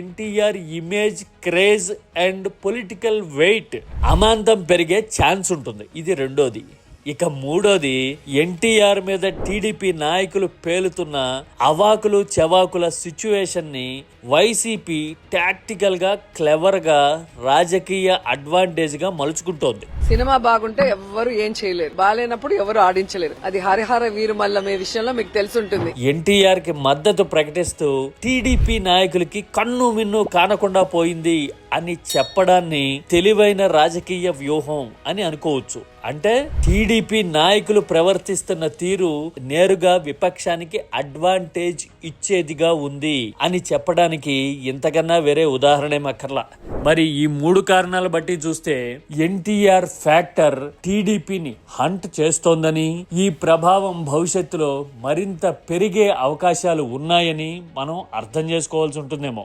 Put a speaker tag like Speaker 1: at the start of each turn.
Speaker 1: NTR image craze and political weight అమాంతం పెరిగే chance ఉంటుంది. ఇది రెండోది. ఇక మూడోది ఎన్టీఆర్ మీద టీడీపీ నాయకులు పేలుతున్న అవాకులు చెవాకుల సిచ్యువేషన్ని వైసీపీ టాక్టికల్గా క్లెవర్గా రాజకీయ అడ్వాంటేజ్గా మలుచుకుంటోంది.
Speaker 2: సినిమా బాగుంటే ఎవ్వరు ఏం చేయలేరు. బాగాలేనప్పుడు ఎవరు ఆడించలేరు. అది హరిహర వీరుమల్లమే విషయంలో మీకు తెలుసుంటుంది.
Speaker 1: ఎన్టీఆర్కి మద్దతు ప్రకటిస్తూ టీడీపీ నాయకులకి కన్ను మిన్ను కానకుండా పోయింది అని చెప్పడాన్ని తెలివైన రాజకీయ వ్యూహం అని అనుకోవచ్చు. అంటే టీడీపీ నాయకులు ప్రవర్తిస్తున్న తీరు నేరుగా విపక్షానికి అడ్వాంటేజ్ ఇచ్చేదిగా ఉంది అని చెప్పడానికి ఇంతకన్నా వేరే ఉదాహరణ ఏమక్కర్లా మరి ఈ మూడు కారణాలు బట్టి చూస్తే ఎన్టీఆర్ ఫ్యాక్టర్ టీడీపీని హంట్ చేస్తోందని ఈ ప్రభావం భవిష్యత్తులో మరింత పెరిగే అవకాశాలు ఉన్నాయని మనం అర్థం చేసుకోవాల్సి ఉంటుందేమో.